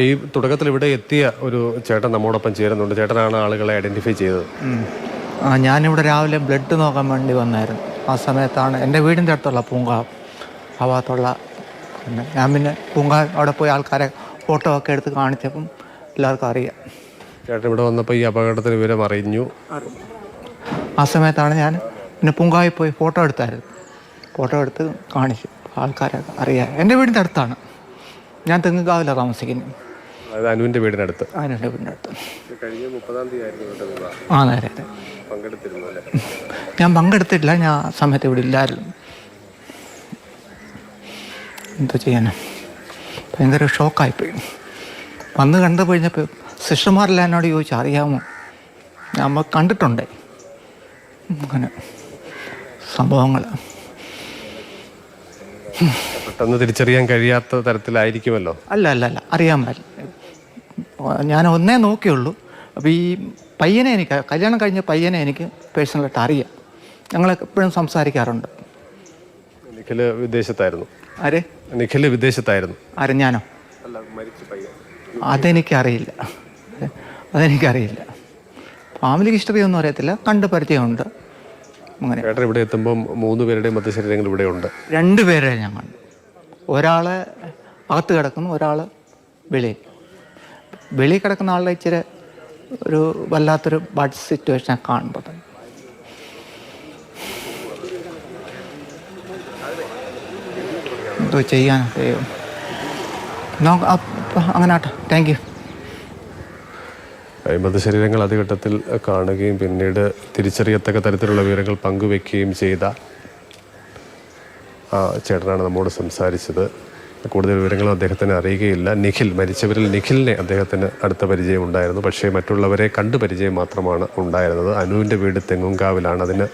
ഈ തുടക്കത്തിൽ ഇവിടെ എത്തിയ ഒരു ചേട്ടൻ നമ്മോടൊപ്പം ചേരുന്നുണ്ട്. ചേട്ടനാണ് ആളുകളെ ഐഡന്റിഫൈ ചെയ്തത്. ആ ഞാനിവിടെ രാവിലെ ബ്ലഡ് നോക്കാൻ വേണ്ടി വന്നായിരുന്നു. ആ സമയത്താണ് എന്റെ വീടിന്റെ അടുത്തുള്ള പൂങ്കാവ് ആ ഭാഗത്തുള്ള ഞാൻ പിന്നെ പൂങ്കാവ് അവിടെ പോയി ആൾക്കാരെ ഫോട്ടോ ഒക്കെ എടുത്ത് കാണിച്ചപ്പം എല്ലാവർക്കും അറിയാം. ചേട്ടൻ ഇവിടെ വന്നപ്പോൾ ഈ അപകടത്തിന് വിവരം അറിഞ്ഞു. ആ സമയത്താണ് ഞാൻ പിന്നെ പൂങ്കാവിൽ പോയി ഫോട്ടോ എടുത്തായിരുന്നു. ഫോട്ടോ എടുത്ത് കാണിച്ചു. ആൾക്കാരെ അറിയാം. എന്റെ വീടിന്റെ അടുത്താണ്. ഞാൻ തെങ്ങുകാവിലാണ് താമസിക്കുന്നത്. അതായത് അനുവിന്റെ വീടിനടുത്ത്. അനുവിന്റെ വീടിനടുത്ത്. കഴിഞ്ഞ മുപ്പതാം തീയതി ആയിരുന്നു ആ നേരെ അതെ പങ്കെടുത്തിരുന്നു അല്ലേ? ഞാൻ പങ്കെടുത്തിട്ടില്ല ഞാൻ ആ സമയത്ത് ഇവിടെ ഇല്ലായിരുന്നു. എന്താ ചെയ്യാനാ? ഭയങ്കര ഷോക്കായിപ്പോയി. വന്ന് കണ്ടു കഴിഞ്ഞപ്പോൾ സിസ്റ്റർമാരെല്ലാം എന്നോട് ചോദിച്ചു അറിയാമോ? നമ്മൾ കണ്ടിട്ടുണ്ട്. അങ്ങനെ സംഭവങ്ങൾ പെട്ടെന്ന് തിരിച്ചറിയാൻ കഴിയാത്ത തരത്തിലായിരിക്കുമല്ലോ. അല്ല അല്ല അല്ല. അറിയാൻ ഞാൻ ഒന്നേ നോക്കിയുള്ളൂ. അപ്പോൾ ഈ പയ്യനെ എനിക്ക് കല്യാണം കഴിഞ്ഞ പയ്യനെ എനിക്ക് പേഴ്സണലായിട്ട് അറിയാം. ഞങ്ങൾ എപ്പോഴും സംസാരിക്കാറുണ്ട്. നിഖിൽ വിദേശത്തായിരുന്നു. ആരെ? നിഖിൽ വിദേശത്തായിരുന്നു. ആരെ? ഞാനോ? അതെനിക്കറിയില്ല. അതെനിക്കറിയില്ല. ഫാമിലി ഹിസ്റ്ററി ഒന്നും അറിയത്തില്ല. കണ്ട് പരിചയമുണ്ട്. അങ്ങനെ. ഇവിടെ എത്തുമ്പോൾ മൂന്ന് പേരുടെയും മൃതശരീരങ്ങൾ ഇവിടെ ഉണ്ട് രണ്ട് രണ്ടുപേരെ ഞാൻ കണ്ടു ഒരാളെ അകത്ത് കിടക്കുന്നു ഒരാൾ വെളിയിൽ. വെളിയിൽ കിടക്കുന്ന ആളുടെ ഇച്ചിരി ഒരു വല്ലാത്തൊരു ബഡ് സിറ്റുവേഷൻ കാണുമ്പോൾ എന്തോ ചെയ്യാൻ അങ്ങനെ താങ്ക് യു മൃതശരീരങ്ങൾ അതിഘട്ടത്തിൽ കാണുകയും പിന്നീട് തിരിച്ചറിയത്തക്ക തരത്തിലുള്ള വിവരങ്ങൾ പങ്കുവെക്കുകയും ചെയ്ത ചേട്ടനാണ് നമ്മോട് സംസാരിച്ചത്. കൂടുതൽ വിവരങ്ങൾ അദ്ദേഹത്തിന് അറിയുകയില്ല. നിഖിൽ മരിച്ചവരിൽ നിഖിലിനെ അദ്ദേഹത്തിന് അടുത്ത പരിചയം ഉണ്ടായിരുന്നു. പക്ഷേ മറ്റുള്ളവരെ കണ്ടു പരിചയം മാത്രമാണ് ഉണ്ടായിരുന്നത്. അനുവിന്റെ വീട് തെങ്ങുംകാവിലാണ്. അതിന്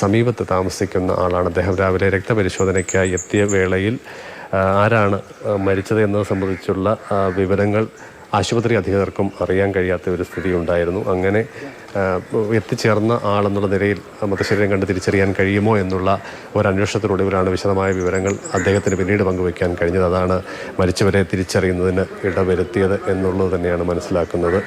സമീപത്ത് താമസിക്കുന്ന ആളാണ് അദ്ദേഹം. രാവിലെ രക്തപരിശോധനയ്ക്കായി എത്തിയ വേളയിൽ ആരാണ് മരിച്ചത് എന്നത് സംബന്ധിച്ചുള്ള വിവരങ്ങൾ ആശുപത്രി അധികൃതർക്കും അറിയാൻ കഴിയാത്ത ഒരു സ്ഥിതി ഉണ്ടായിരുന്നു. അങ്ങനെ എത്തിച്ചേർന്ന ആളെന്നുള്ള നിലയിൽ മൃതശരീരം കണ്ട് തിരിച്ചറിയാൻ കഴിയുമോ എന്നുള്ള ഒരു അന്വേഷണത്തിനൊടുവിലാണ് വിശദമായ വിവരങ്ങൾ അദ്ദേഹത്തിന് പിന്നീട് പങ്കുവയ്ക്കാൻ കഴിഞ്ഞത്. അതാണ് മരിച്ചവരെ തിരിച്ചറിയുന്നതിന് ഇടവരുത്തിയത് എന്നുള്ളത് തന്നെയാണ് മനസ്സിലാക്കുന്നത്.